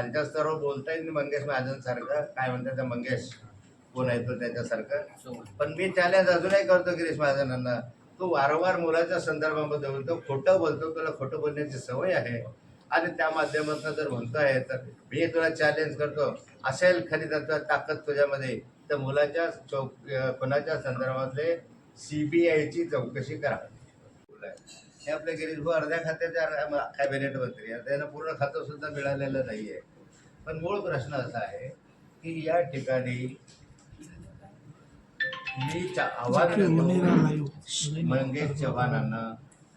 खालच्या स्तरावर बोलता येईल मंगेश महाजनसारखं. काय म्हणतात त्या मंगेश? कोण आहे तो त्याच्यासारखं? पण मी चॅलेंज अजूनही करतो गिरीश महाजनांना. तू वारंवार मुलाच्या संदर्भामध्ये बोलतो खोटं बोलतो तुला खोटं बोलण्याची सवय आहे. आणि त्या माध्यमातून जर म्हणतोय तर मी तुला चॅलेंज करतो. असेल खरी तत्व ताकद तुझ्यामध्ये. तर मुलाच्या चौक खुनाच्या संदर्भातले? सीबीआयची चौकशी करा. हे आपले गिरीश भाऊ अर्ध्या खात्याचे कॅबिनेट मंत्री आहे त्यांना पूर्ण खातं सुद्धा मिळालेलं नाहीये. पण मूळ प्रश्न असा आहे की या ठिकाणी मी आव्हान मंगेश चव्हाणांना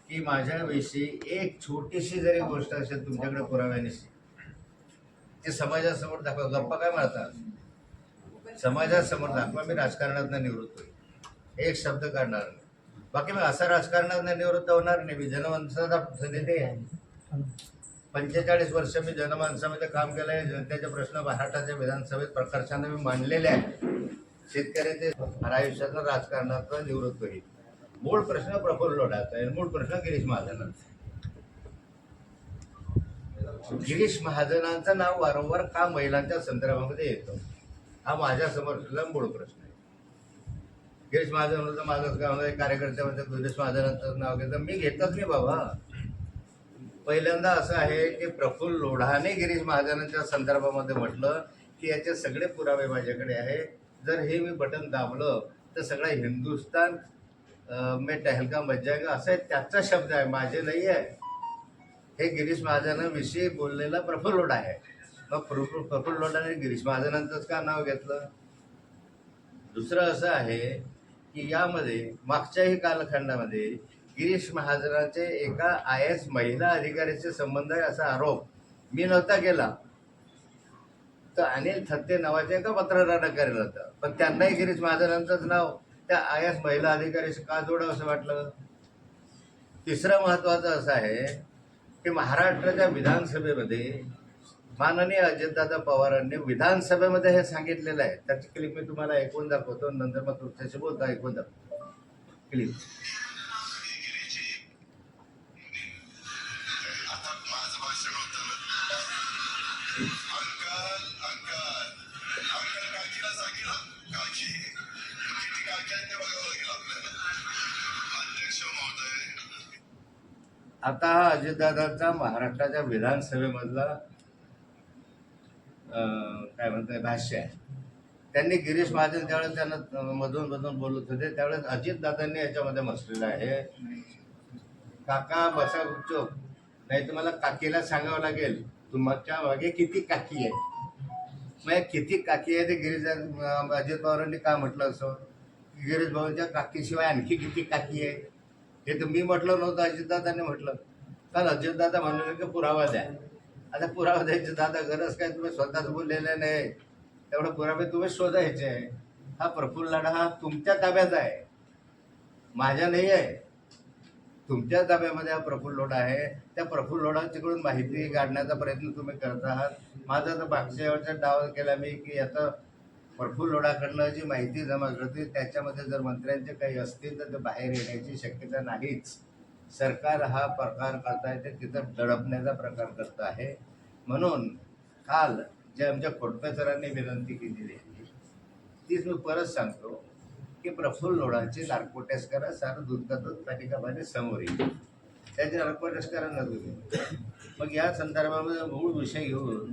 की माझ्याविषयी एक छोटीशी जरी गोष्ट असेल तुमच्याकडे पुराव्यानिशी ते समाजासमोर दाखवा. गप्पा काय मारतात समाजासमोर दाखवा मी राजकारणात निवृत्त होईल. एक शब्द काढणार नाही. बाकी मी असं राजकारणात निवृत्त होणार नाही. मी जनमानसाचा नेते आहे. पंचेचाळीस वर्ष मी जनमानसामध्ये काम केलं आहे जनतेचे प्रश्न महाराष्ट्राच्या विधानसभेत प्रकर्षाने मी मांडलेले आहेत. शेतकऱ्याचे खऱ्या आयुष्यातलं राजकारणात निवृत्त होईल. मूळ प्रश्न प्रफुल्ल लोढाचा आहे. मूळ प्रश्न गिरीश महाजनांचा गिरीश महाजनांचं नाव वारंवार का महिलांच्या संदर्भामध्ये येतं? हा माझ्या समोरचा मूळ प्रश्न गिरीश महाजन होतं माझंच गावामध्ये कार्यकर्त्यामध्ये गिरीश महाजनांचं नाव घेतं मी घेतच नाही बाबा. पहिल्यांदा असं आहे की प्रफुल्ल लोढाने गिरीश महाजनांच्या संदर्भामध्ये म्हटलं की याचे सगळे पुरावे माझ्याकडे आहे जर हे मी बटन दाबलं तर सगळं हिंदुस्तान मे में टहलका मच जाएगा असं आहे, त्याचा शब्द आहे माझे नाही आहे. हे गिरीश महाजनाविषयी बोललेला प्रफुल्ल लोढा आहे. मग प्रफुल प्रफुल्ल लोढाने गिरीश महाजनांचंच का नाव घेतलं? दुसरं असं आहे की यामध्ये मागच्याही कालखंडामध्ये गिरीश महाजनाचे एका आय एस महिला अधिकाऱ्याचे संबंध आहे असा आरोप मी नव्हता केला. तर अनिल थत्ते नावाच्या एका पत्रकारानं केलं होतं. पण त्यांनाही गिरीश महाजनांचंच नाव त्या आय एस महिला अधिकाऱ्याशी का जोडावं असं वाटलं? तिसरं महत्त्वाचं असं आहे की महाराष्ट्राच्या विधानसभेमध्ये माननीय अजितदादा पवारांनी विधानसभेमध्ये हे सांगितलेलं आहे. त्याची क्लिप मी तुम्हाला ऐकून दाखवतो नंतर मग तुमच्याशी बोलतो ऐकून दाखवतो. क्लिप आता हा अजितदादांचा महाराष्ट्राच्या विधानसभेमधला काय म्हणतात भाष्य आहे. त्यांनी गिरीश महाजन त्यावेळेस त्यांना मधून मधून बोलत होते त्यावेळेस अजितदादांनी याच्यामध्ये म्हटलेलं आहे. काका बसा गुपचोप नाही तुम्हाला काकीला सांगावं लागेल तुमच्या मागे किती काकी आहे मग किती काकी आहे ते गिरीश अजित पवारांनी का म्हटलं असं? गिरीश भाऊंच्या काकीशिवाय आणखी किती काकी आहे हे तर मी म्हटलं नव्हतं अजितदादांनी म्हटलं. काल अजितदादा म्हणाले की पुरावा द्या. आता पुरावा द्यायचे दादा गरज काय? तुम्ही स्वतःच बोललेले नाही. तेवढं पुरावे तुम्ही शोधायचे. आहे हा प्रफुल्ल लाडा हा तुमच्या ताब्यात आहे. माझ्या नाही आहे. तुमच्या ताब्यामध्ये हा प्रफुल्ल लोढा आहे. त्या प्रफुल्ल लोढाच्याकडून माहिती काढण्याचा प्रयत्न तुम्ही करत आहात. माझा तर मागच्या वेळचा डाव केला मी की आता प्रफुल्ल लोढाकडनं जी माहिती जमा करते त्याच्यामध्ये जर मंत्र्यांचे काही असतील तर ते बाहेर येण्याची शक्यता नाहीच. सरकार हा प्रकार करताय ते तिथं दडपण्याचा प्रकार करत आहे. म्हणून काल जे आमच्या खोडपे सरांनी विनंती केलेली आहे तीच मी परत सांगतो की प्रफुल्ल लोडांचे नार्को टेस्ट करा सारं दूध का समोर येईल. त्याचे नार्को टेस्ट करा ना तुम्ही मग या संदर्भामध्ये मूळ विषय घेऊन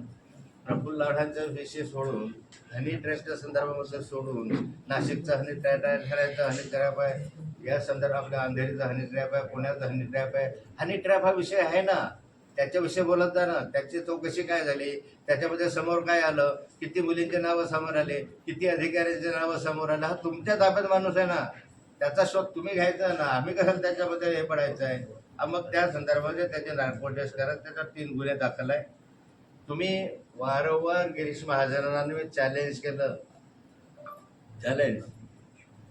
प्रफुल्ल लोढांचा विषय सोडून हनी ट्रस्टच्या संदर्भामध्ये सोडून नाशिकचा हनी ट्रॅप आहे हनी ट्रॅप आहे या संदर्भात आपल्या अंधेरीचा हनी ट्रॅप आहे पुण्याचा हनी ट्रॅप आहे. हनी ट्रॅप हा विषय आहे ना? त्याच्याविषयी बोलत जा ना. त्याची चौकशी काय झाली? त्याच्यामध्ये समोर काय आलं? किती मुलींचे नावं समोर आले? किती अधिकाऱ्यांचे नावं समोर आले? हा तुमच्या ताब्यात माणूस आहे ना? त्याचा शोध तुम्ही घ्यायचा ना? आम्ही कसं त्याच्यामध्ये हे पडायचं आहे? मग त्या संदर्भामध्ये त्याचे नार्को टेस्ट करा. त्याच्यात तीन गुन्हे दाखल आहे. तुम्ही वारंवार गिरीश महाजनांनी मी चॅलेंज केलं. चॅलेंज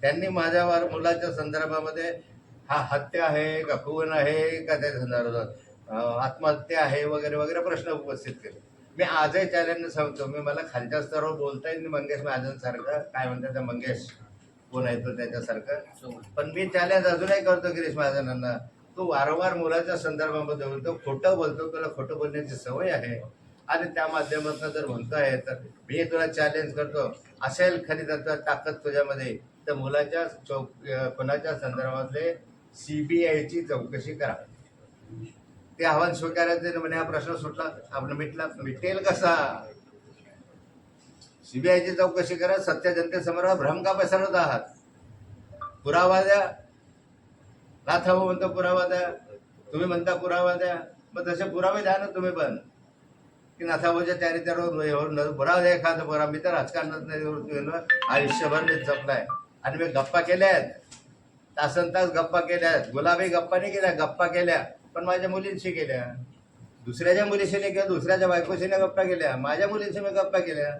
त्यांनी माझ्या वार मुलाच्या संदर्भामध्ये हा हत्या आहे का? खून आहे का? त्या संदर्भात आत्महत्या आहे वगैरे वगैरे प्रश्न उपस्थित केले. मी आजही चॅलेंज सांगतो मी मला खालच्या स्तरावर बोलता येईल मंगेश महाजनसारखं काय म्हणतात त्या मंगेश? कोण आहे तो त्याच्यासारखं? पण मी चॅलेंज अजूनही करतो गिरीश महाजनांना. तो वारंवार मुलाच्या संदर्भामध्ये बोलतो खोटं बोलतो तुला खोटं बोलण्याची सवय आहे. आणि त्या माध्यमातून जर म्हणतोय तर मी तुला चॅलेंज करतो. असेल खरी तत्व ताकद तुझ्यामध्ये. तर मुलाच्या चौक अं, खुनाच्या संदर्भातले आयची चौकशी करा. ते आव्हान स्वीकारायचं म्हणे हा प्रश्न सुटला आपण मिटला मिटेल कसा? सीबीआयची चौकशी करा सत्य जनतेसमोर भ्रम का पसरवत आहात? पुरावा द्या. नाथाभाऊ म्हणतो पुरावा द्या. तुम्ही म्हणता पुरावा द्या. मग तसे पुरावे द्या ना तुम्ही पण. की नाथाभाऊच्या चारित्र्यावर पुरावा द्या एखादा बरं मी तर राजकारणात नाही आयुष्यभर मी जपलाय. आणि मी गप्पा केल्या आहेत. तासन तास गप्पा केल्या आहेत. गुलाबी गप्पा नाही केल्या गप्पा केल्या. पण माझ्या मुलींशी केल्या. दुसऱ्याच्या मुलीशी नाही किंवा दुसऱ्याच्या बायकोशी नाही गप्पा केल्या. माझ्या मुलीशी मी गप्पा केल्या.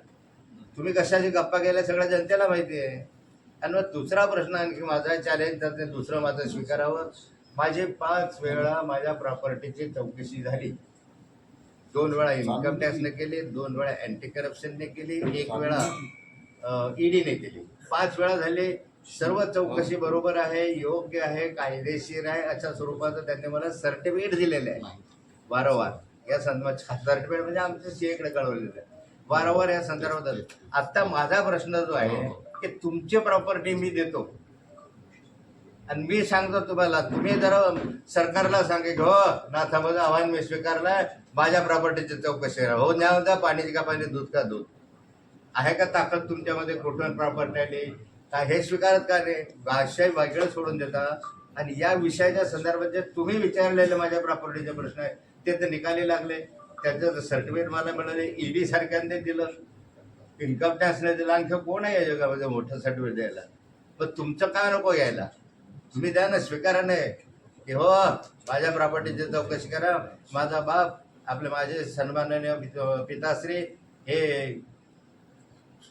तुम्ही कशाशी गप्पा केल्या सगळ्या जनतेला माहिती आहे. आणि मग दुसरा प्रश्न आणखी माझा चॅलेंज तर ते दुसरं माझं स्वीकारावं. माझी पाच वेळा माझ्या प्रॉपर्टीची चौकशी झाली. दोन वेळा इन्कम टॅक्सने केली दोन वेळा अँटी करप्शनने केली एक वेळा ईडीने केली. पाच वेळा झाली सर्व चौकशी बरोबर आहे योग्य आहे कायदेशीर आहे अशा स्वरूपाचं त्यांनी मला सर्टिफिकेट दिलेलं आहे. वारंवार. या संदर्भात सर्टिफिकेट म्हणजे आमच्या सीएकडे कळवलेलं आहे. वारंवार या संदर्भात आता माझा प्रश्न जो आहे की तुमची प्रॉपर्टी मी देतो. आणि मी सांगतो तुम्हाला तुम्ही जरा सरकारला सांगे हो नाथामध्ये आव्हान मी स्वीकारलाय. माझ्या प्रॉपर्टीची चौकशी करा. हो न्या होता पाणीची का पाणी दूध का दूध? आहे का ताकद तुमच्यामध्ये कुठून प्रॉपर्टी आली? का हे स्वीकारत का नाही? भाषा वेगळं सोडून देता. आणि या विषयाच्या संदर्भात जे तुम्ही विचारलेले माझ्या प्रॉपर्टीचे प्रश्न आहे ते तर निकाली लागले. त्याचं सर्टिफिकेट मला मिळाले. ईडी सारख्याने दिलं. इन्कम टॅक्सने दिलं. आणखी कोण आहे या जगामध्ये मोठं सर्टिफिकेट द्यायला? पण तुमचं का नको यायला? तुम्ही द्या ना स्वीकारा नाही की हो माझ्या प्रॉपर्टीची चौकशी करा. माझा बाप आपले माझे सन्माननीय पिताश्री हे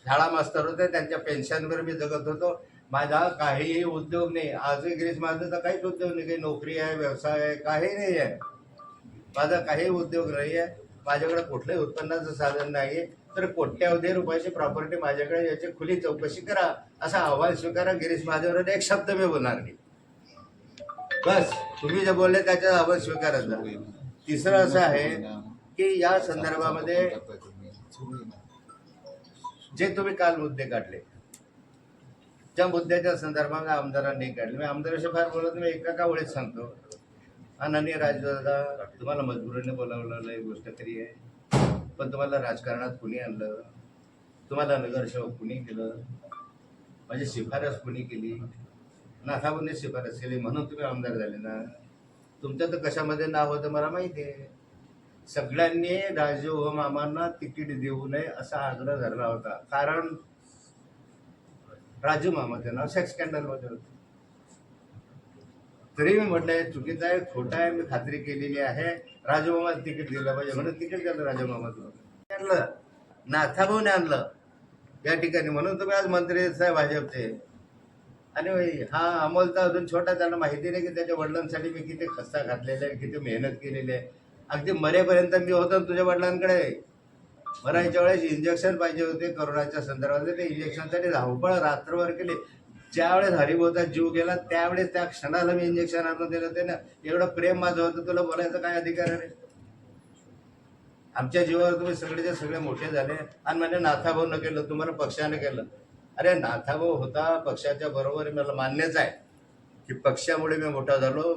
शाळा मास्तर होते त्यांच्या पेन्शनवर मी जगत होतो. माझा काहीही उद्योग नाही. आजही ग्रीस माझं तर काहीच उद्योग नाही. काही नोकरी आहे व्यवसाय आहे काही नाही आहे. माझा काही उद्योग नाही आहे. माझ्याकडे कुठलंही उत्पन्नाचं साधन नाही तर कोट्यावधी रुपयाची प्रॉपर्टी माझ्याकडे याची खुली चौकशी करा. असं अहवाल स्वीकारा. गिरीश माझ्यावर एक शब्द मी बोलणार नाही. बस तुम्ही जे बोलले त्याचं आवाज स्वीकारायचा तिसरं असं आहे की या संदर्भामध्ये जे तुम्ही काल मुद्दे काढले त्या मुद्द्याच्या संदर्भात आमदारांनी काढले. मी आमदाराशी फार बोलत मी एका का वेळेस सांगतो. अनन्य राजदादा तुम्हाला मजबुरीने बोलावलेलं एक गोष्ट तरी आहे. पण तुम्हाला राजकारणात कुणी आणलं? तुम्हाला नगरसेवक कुणी केलं? माझी शिफारस कुणी केली? नाथाबूंनी शिफारस केली म्हणून तुम्ही आमदार झाले ना. तुमचं तर कशामध्ये नाव होतं मला माहिती आहे. सगळ्यांनी राजू मामांना तिकीट देऊ नये असा आग्रह धरला होता. कारण राजू मामाचं नाव सेक्स स्कॅन्डलमध्ये होतं. तरी मी म्हटलं हे चुकीचं आहे खोटं आहे मी खात्री केलेली आहे. राजू मामा तिकीट दिलं पाहिजे म्हणून तिकीट दिलं राजू मामाचं. आणलं. नाथाभाऊने आणलं. या ठिकाणी म्हणून तुम्ही आज मंत्री साहेब भाजपचे. आणि हा अमोलचा अजून छोटा त्यांना माहिती नाही की त्याच्या वडिलांसाठी मी किती खस्ता घातलेला आहे किती मेहनत केलेली आहे. अगदी मरेपर्यंत मी होतो ना तुझ्या वडिलांकडे. मरायच्या वेळेस इंजेक्शन पाहिजे होते करोनाच्या संदर्भात ते इंजेक्शनसाठी धावपळ रात्रभर केली. ज्यावेळेस हरिभोवता जीव गेला त्यावेळेस त्या क्षणाला मी इंजेक्शन आणून दिलं होते ना. एवढं प्रेम माझं होतं. तुला बोलायचं काय अधिकार आहे? आमच्या जीवावर तुम्ही सगळेच्या सगळे मोठे झाले. आणि म्हणजे नाथाभाऊनं केलं तुम्हाला पक्षाने केलं. अरे नाथाभाऊ होता पक्षाच्या बरोबर मला मान्यच आहे की पक्षामुळे मी मोठा झालो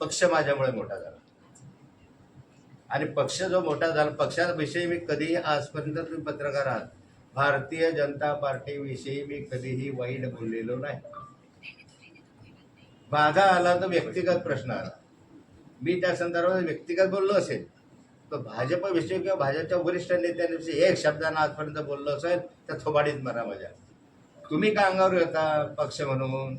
पक्ष माझ्यामुळे मोठा झाला. आणि पक्ष जो मोठा झाला पक्षाविषयी मी कधीही आजपर्यंत तुम्ही पत्रकार आहात भारतीय जनता पार्टीविषयी मी कधीही वाईट बोललेलो नाही. माझा आला तर व्यक्तिगत प्रश्न आला. मी त्या संदर्भात व्यक्तिगत बोललो असेल तर भाजपविषयी किंवा भाजपच्या वरिष्ठ नेत्यांविषयी एक शब्दानं आजपर्यंत बोललो असेल तर थोबाडीत मरा माझ्या. तुम्ही का अंगावर येता पक्ष म्हणून?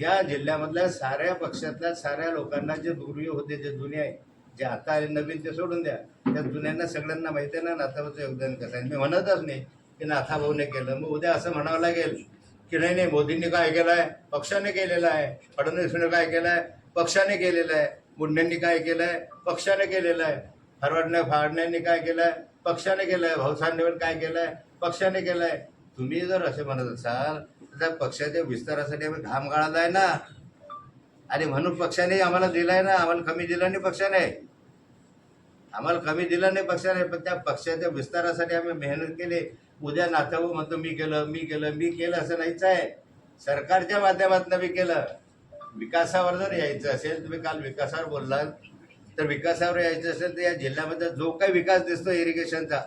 या जिल्ह्यामधल्या साऱ्या पक्षातल्या साऱ्या लोकांना जे दुर्य होते जे जुने आहे जे आता आले नवीन ते सोडून द्या. त्या जुन्यांना सगळ्यांना माहिती आहे ना नाथाबाचं योगदान कसं आहे? मी म्हणतच नाही की नाथाभाऊने केलं. मग उद्या असं म्हणावं लागेल की नाही नाही मोदींनी काय केलं आहे पक्षाने केलेलं आहे. फडणवीसने काय केलं आहे पक्षाने केलेलं आहे. मुंडेंनी काय केलं आहे पक्षाने केलेलं आहे. फरवडने फाडण्यांनी काय केलं आहे पक्षाने केलं आहे भाऊसाहेबांनी काय केलं आहे पक्षाने केलं आहे तुम्ही जर असे म्हणत असाल तर त्या पक्षाच्या विस्तारासाठी आम्ही घाम गाळाला आहे ना. आणि म्हणून पक्षाने आम्हाला दिलाय ना आम्हाला कमी दिला नाही पक्षाने. आम्हाला कमी दिलं नाही पक्षाने पण त्या पक्षाच्या विस्तारासाठी आम्ही मेहनत केली. उद्या नाथाभाऊ म्हणतो मी केलं मी केलं मी केलं असं नाहीच आहे. सरकारच्या माध्यमातून मी केलं. विकासावर जर यायचं असेल तुम्ही काल विकासावर बोललात तर विकासावर यायचं असेल तर या जिल्ह्यामध्ये जो काही विकास दिसतो इरिगेशनचा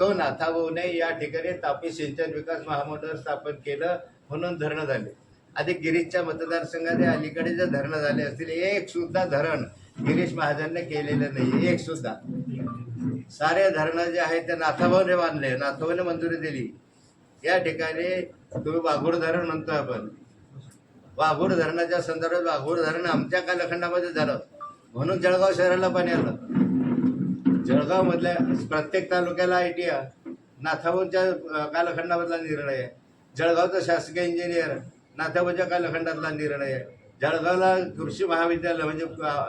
तो नाथाभाऊने या ठिकाणी तापी सिंचन विकास महामंडळ स्थापन केलं म्हणून धरणं झाले. आधी गिरीशच्या मतदारसंघाचे अलीकडे जे धरणं झाले असतील एक सुद्धा धरण गिरीश महाजनने केलेलं नाही एक सुद्धा. सारे धरणं जे आहेत ते नाथाभाऊने बांधले नाथाभाऊने मंजुरी दिली. या ठिकाणी तुम्ही वाघोड धरण म्हणतो आपण. वाघोड धरणाच्या संदर्भात वाघोड धरण आमच्या कालखंडामध्ये झालं. म्हणून जळगाव शहराला पाणी आलं. जळगाव मधल्या प्रत्येक तालुक्याला आय टी नाथाभाऊच्या अं, कालखंडामधला निर्णय आहे. जळगावचा शासकीय इंजिनियर नाथाभाऊच्या कालखंडातला निर्णय आहे. जळगावला कृषी महाविद्यालय म्हणजे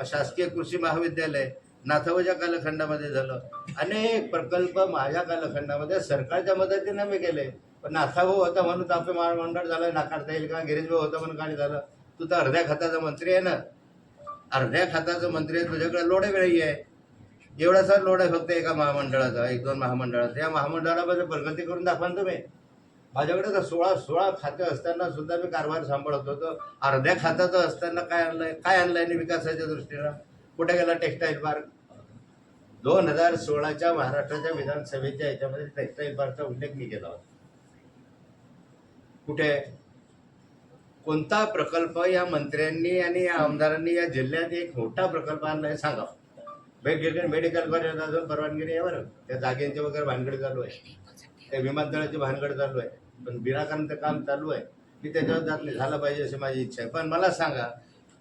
शासकीय कृषी महाविद्यालय नाथाभाऊच्या कालखंडामध्ये झालं. अनेक प्रकल्प माझ्या कालखंडामध्ये सरकारच्या मदतीनं मी केले. पण नाथाभाऊ होता म्हणून तापे महामंडळ झालं नाकारता येईल का? गिरीशभाऊ होता म्हणून काय झालं. तू तर अर्ध्या खात्याचा मंत्री आहे ना. अर्ध्या खात्याचा मंत्री आहे तुझ्याकडे लोडे वेळी आहे. एवढासा लोड आहे फक्त एका महामंडळाचा एक दोन महामंडळाचा. या महामंडळामध्ये प्रगती करून दाखवा तुम्ही. माझ्याकडे तर सोळा सोळा खाते असताना सुद्धा मी कारभार सांभाळत होतो. अर्ध्या खात्याचं असताना काय आणलंय काय आणलंय आणि विकासाच्या दृष्टीनं? कुठे गेला टेक्स्टाईल पार्क? दोन हजार सोळाच्या महाराष्ट्राच्या विधानसभेच्या याच्यामध्ये टेक्स्टाईल पार्कचा उल्लेख मी केला होता. कुठे? कोणता प्रकल्प या मंत्र्यांनी आणि या आमदारांनी या जिल्ह्यात एक मोठा प्रकल्प आणलाय सांगा. वेगवेगळे मेडिकल अजून परवानगी नाही आहे बरं. त्या जागेंची वगैरे भानगड चालू आहे. त्या विमानतळाची भानगड चालू आहे. पण विनाकारण काम चालू आहे. मी त्याच्यावर जात नाही. झालं पाहिजे अशी माझी इच्छा आहे. पण मला सांगा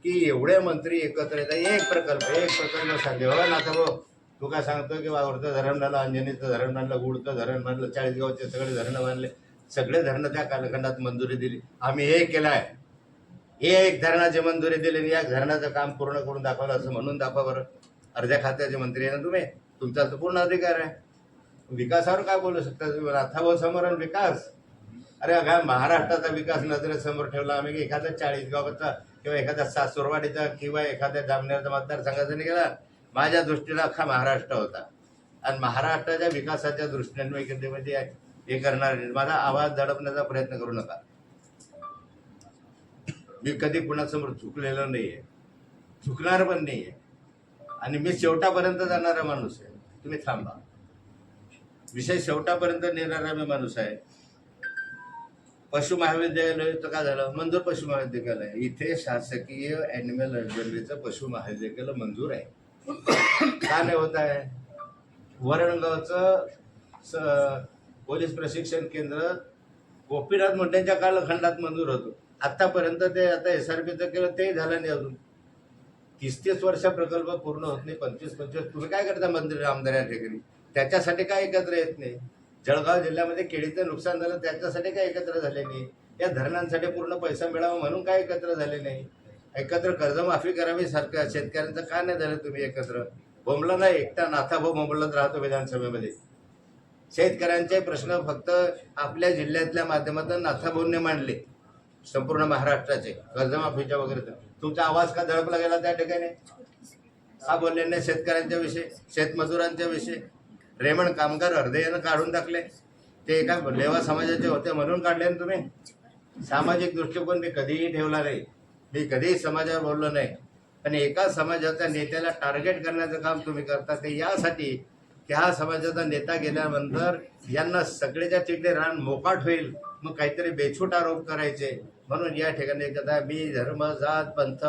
की एवढे मंत्री एकत्र येतात. एक प्रकल्प एक प्रकल्प सांगे हो ना आता भाऊ तू काय सांगतो की वावरचं धरण झालं अंजनीचं धरण बांधलं गुडचं धरण बांधलं चाळीसगावचे सगळे धरणं बांधले. सगळे धरणं त्या कालखंडात मंजुरी दिली. आम्ही हे केलं आहे एक धरणाची मंजुरी दिली आणि या धरणाचं काम पूर्ण करून दाखवलं असं म्हणून दाखवा बरं. अर्ध्या खात्याचे मंत्री आहे ना तुम्ही? तुमचा तर पूर्ण अधिकार आहे. विकासावर काय बोलू शकता तुम्ही? राथाभाऊ समोर आणि विकास. अरे अघा महाराष्ट्राचा विकास नजरेसमोर ठेवला आम्ही एखाद्या चाळीसगावचा किंवा एखाद्या सासुरवाडीचा किंवा एखाद्या जामनेरचा मतदारसंघाचा नाही गेला. माझ्या दृष्टीनं अख्खा महाराष्ट्र होता. आणि महाराष्ट्राच्या विकासाच्या दृष्टीने म्हणजे मी म्हणजे हे करणार नाही. माझा आवाज दडपण्याचा प्रयत्न करू नका. मी कधी कुणासमोर चुकलेलो आहे चुकणार पण नाही आहे आणि मी शेवटापर्यंत जाणारा माणूस आहे. तुम्ही थांबा. विषय शेवटापर्यंत नेणारा मी माणूस आहे. पशु महाविद्यालयाचं काय झालं? मंजूर पशु महाविद्यालय इथे शासकीय अॅनिमल हजबंडरीचं पशु महाविद्यालय मंजूर आहे. का नाही होत आहे? वरणगावचं पोलीस प्रशिक्षण केंद्र गोपीनाथ मुंडेंच्या कालखंडात मंजूर होतो. आत्तापर्यंत ते आता एस आर पीचं केलं ते झालं नाही अजून. तीस तीस वर्ष प्रकल्प पूर्ण होत नाही पंचवीस पंचवीस तुम्ही काय करता मंत्री आमदार या ठिकाणी त्याच्यासाठी काय एकत्र येत नाही. जळगाव जिल्ह्यामध्ये केळीचं नुकसान झालं त्याच्यासाठी काय एकत्र झाले नाही. या धरणांसाठी पूर्ण पैसा मिळावा म्हणून काय एकत्र झाले नाही. एकत्र कर्जमाफी करावी सारखं शेतकऱ्यांचं का नाही झालं तुम्ही एकत्र? बोंबला नाही एकटा नाथाभाऊ बोंबलत राहतो विधानसभेमध्ये. शेतकऱ्यांचे प्रश्न फक्त आपल्या जिल्ह्यातल्या माध्यमातून नाथाभाऊंनी मांडले. संपूर्ण महाराष्ट्राचे कर्जमाफीच्या वगैरे तुमचा आवाज का दडपला गेला त्या ठिकाणी? का बोलले नाही शेतकऱ्यांच्या विषयी शेतमजुरांच्या विषयी. रेमण कामगार हृदयानं काढून टाकले. ते एका लेवा समाजाचे होते म्हणून काढले ना तुम्ही? सामाजिक दृष्टिकोन मी कधीही ठेवला नाही. मी कधीही समाजावर बोललो नाही. पण एका समाजाच्या नेत्याला टार्गेट करण्याचं काम तुम्ही करता ते यासाठी की हा समाजाचा नेता गेल्यानंतर यांना सगळेच्या तिकडे रान मोकाट होईल. मग काहीतरी बेछूट आरोप करायचे. म्हणून या ठिकाणी एकदा मी धर्म जात पंथ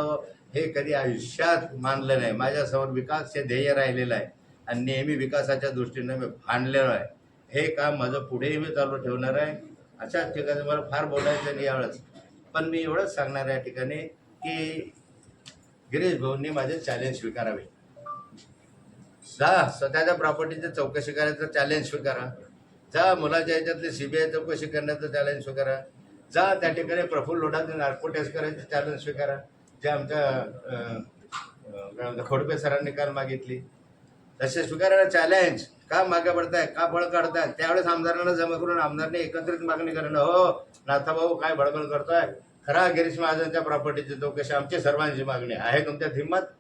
हे कधी आयुष्यात मानलं नाही. माझ्यासमोर विकास हे ध्येय राहिलेलं आहे. आणि नेहमी विकासाच्या दृष्टीनं मी भांडलेलो आहे. हे काम माझं पुढेही मी चालू ठेवणार आहे. अशाच ठिकाणी मला फार बोलायचं नाही यावेळेस. पण मी एवढंच सांगणार आहे या ठिकाणी की गिरीश भाऊंनी माझे चॅलेंज स्वीकारावे. जा स्वतःच्या प्रॉपर्टीची चौकशी करायचं चॅलेंज स्वीकारा. जा मुलाच्या ह्याच्यातली सीबीआय चौकशी करण्याचं चॅलेंज स्वीकारा. जा त्या ठिकाणी प्रफुल्ल लोढाचे नार्को टेस्ट करायचं चॅलेंज स्वीकारा. जे आमच्या काय म्हणतात, खोडपे सरांनी काल मागितली. तसे स्वीकारायला चॅलेंज का मागे पडताय? का बळ काढताय? त्यावेळेस आमदारांना जमा करून आमदारने एकत्रित मागणी करणं. हो नाथाभाऊ काय बडबड करतोय? खरा गिरीश महाजनच्या प्रॉपर्टीची चौकशी आमची सर्वांची मागणी आहे. तुमच्या हिंमत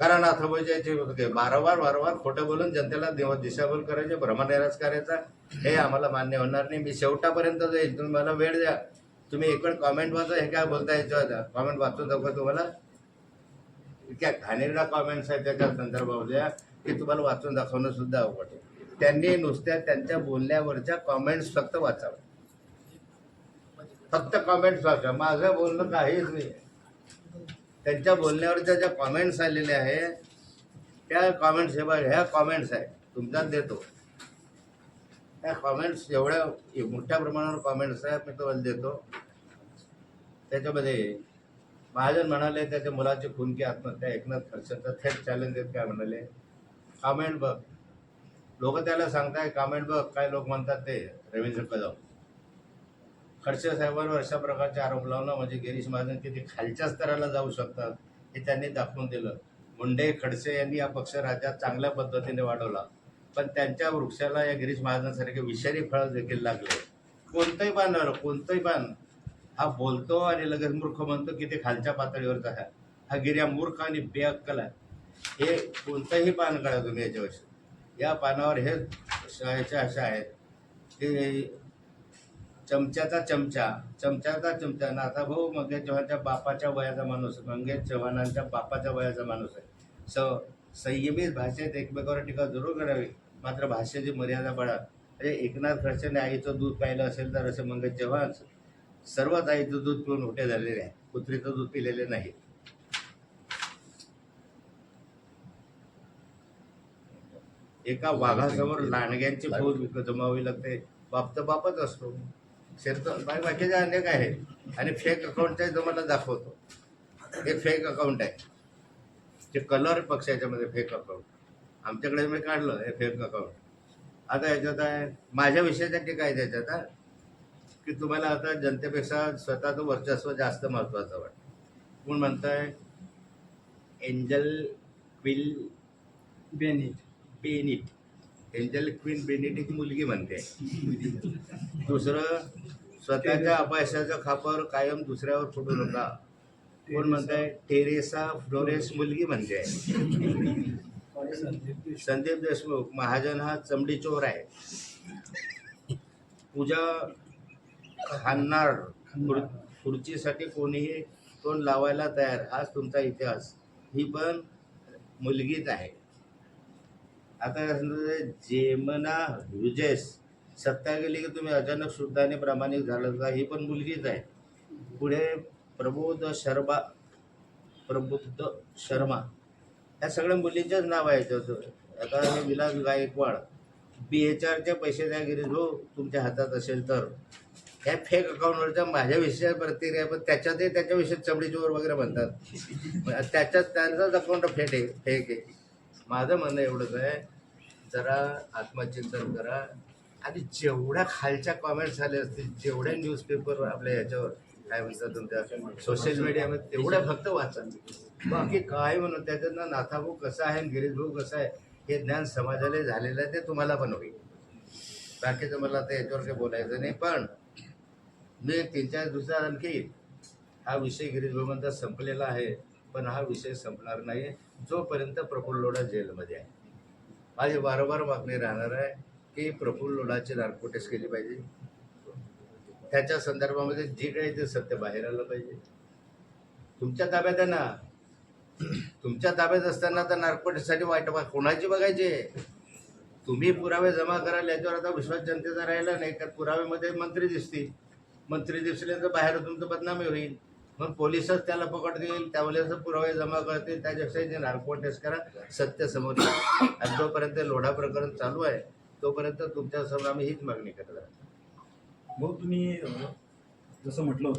कारण अथभोजायचे होते. वारंवार वारंवार खोटं बोलून जनतेला देव दिशाभूल करायचे भ्रमनिराश करायचा. हे आम्हाला मान्य होणार नाही. मी शेवटापर्यंत जाईल. तुम्ही मला वेळ द्या. तुम्ही एक कॉमेंट वाचा. हे काय बोलता याच्यावर कॉमेंट वाचून दाखवा तुम्हाला. इतक्या घाणेरडा कॉमेंट्स आहेत त्याच्या संदर्भामध्ये की तुम्हाला वाचून दाखवणं सुद्धा अवघड आहे. त्यांनी नुसत्या त्यांच्या बोलण्यावरच्या कॉमेंट्स फक्त वाचावं फक्त कॉमेंट्स वाचा. माझं बोलणं काहीच नाही. त्यांच्या बोलण्यावरच्या ज्या कॉमेंट्स आलेल्या आहेत त्या कॉमेंट्स हे बघ ह्या कॉमेंट्स आहेत तुमच्यात देतो. त्या कॉमेंट्स एवढ्या मोठ्या प्रमाणावर कॉमेंट्स आहेत मी तुम्हाला देतो. त्याच्यामध्ये महाजन म्हणाले त्याच्या मुलाची खुनकी आत्महत्या एकनाथ खर्चाचं थेट चॅलेंज आहेत काय म्हणाले? कॉमेंट बघ. लोक त्याला सांगताय कॉमेंट बघ काय लोक म्हणतात ते रवींद्र कदम खडसे साहेबांवर अशा प्रकारचे आरोप लावणं म्हणजे गिरीश महाजन किती खालच्या स्तराला जाऊ शकतात हे त्यांनी दाखवून दिलं. मुंडे खडसे यांनी या पक्ष राज्यात चांगल्या पद्धतीने वाढवला. पण त्यांच्या वृक्षाला या गिरीश महाजनसारखे विषारी फळं देखील लागले. कोणतंही पान कोणतंही पान हा बोलतो आणि लगेच मूर्ख म्हणतो की ते खालच्या पातळीवरचा आहे. हा गिर्या मूर्ख आणि बेअक्कल आहे. हे कोणतंही पान काढा तुम्ही याच्यावर. या पानावर हे ह्याच्या अशा आहेत. की चमच्याचा चमचा चमच्याचा चमचा. नाथा भाऊ मंगेश चव्हाणच्या बापाच्या वयाचा माणूस आहे. मंगेश चव्हाणांच्या बापाच्या वयाचा माणूस आहे. स संयमित भाषेत एकमेकावर टीका जरूर करावी. मात्र भाषेची मर्यादा पाळा. म्हणजे एकनाथ खडसेने आईचं दूध प्यायलं असेल तर असे मंगेश चव्हाण सर्वच आईचं दूध पिऊन मोठे झालेले आहे. कुत्रीचं दूध पिलेले नाही. एका वाघासमोर लांडग्यांची फौज जमावी लागते. बाप तर बापच असतो. शेत बाकीचे अनेक आहेत आणि फेक अकाउंट आहे तुम्हाला दाखवतो. हे फेक अकाउंट आहे. ते कलर पक्ष याच्यामध्ये फेक अकाउंट आमच्याकडे मी काढलं हे फेक अकाउंट आता याच्यात आहे माझ्या विषयासाठी काय त्याच्यात की तुम्हाला आता जनतेपेक्षा स्वतःचं वर्चस्व जास्त महत्त्वाचं वाटतं. कोण म्हणताय? Angel quill Bennet. Bennet. Angel Queen Benedict मुलगी म्हणते. दुसरं स्वतःच्या अपयशाच्या खापर कायम दुसऱ्यावर फोडू नका कोण म्हणताय? टेरेसा फ्लोरेस मुलगी म्हणते. संदीप देशमुख महाजन हा चमडी चोर आहे. पूजा खाणार खुर्चीसाठी कोणीही तोंड लावायला तयार. हाच तुमचा इतिहास. ही पण मुलगीच आहे. आता काय समजा जेमना युजेस सत्ता गेली की तुम्ही अचानक शुद्ध आणि प्रामाणिक झालं का? ही पण मुलगीच आहे. पुढे प्रबोध शर्मा प्रबुद्ध शर्मा. ह्या सगळ्या मुलींचेच नाव आहे त्याचं. आता हे विलास गायकवाड बी एच आरच्या पैसे द्या गिरीश तुमच्या हातात असेल तर. ह्या फेक अकाउंटवरच्या माझ्या विषयात प्रतिक्रिया पण त्याच्यातही त्याच्याविषयी चमडी चोर वगैरे म्हणतात. त्याच्यात त्यांचाच अकाउंट फेक आहे फेक आहे. माझं म्हणणं एवढंच आहे जरा आत्मचिंतन करा. आणि जेवढ्या खालच्या कॉमेंट्स झाले असतील जेवढ्या न्यूजपेपर आपल्या याच्यावर काय म्हणतात तुमच्या सोशल मीडियामध्ये तेवढ्या फक्त वाचा. बाकी काय म्हणून त्याच्यातनं नाथाभाऊ कसा आहे आणि गिरीश भाऊ कसं आहे हे ज्ञान समाजाला झालेलं आहे ते तुम्हाला पण होईल. बाकीचं मला आता याच्यावर काही बोलायचं नाही पण मी तीन चार दिवसात आणखी हा विषय गिरीश भाऊ संपलेला आहे. पण हा विषय संपणार नाही जोपर्यंत प्रफुल्लोडा जेलमध्ये आहे. माझी वारंवार मागणी राहणार आहे की प्रफुल्ल नारकोटेस नार्कोटेस केली पाहिजे. त्याच्या संदर्भामध्ये जे काही ते सत्य बाहेर आलं पाहिजे. तुमच्या ताब्यात आहे ना. तुमच्या ताब्यात असताना तर नार्कोटेससाठी वाईट बा कोणाची बघायची तुम्ही पुरावे जमा कराल याच्यावर आता विश्वास जनतेचा राहिला नाही कारण पुराव्यामध्ये मंत्री दिसतील. मंत्री दिसले तर बाहेर तुमचं बदनामी होईल. मग पोलिसच त्याला पकडतील त्यावेळेस पुरावे जमा करतील त्याच्यापेक्षा जे नार्को टेस्ट करा सत्य समोर आणि जोपर्यंत लोढा प्रकरण चालू आहे तोपर्यंत तुमच्यासमोर आम्ही हीच मागणी करत आहोत मग तुम्ही जसं म्हटलं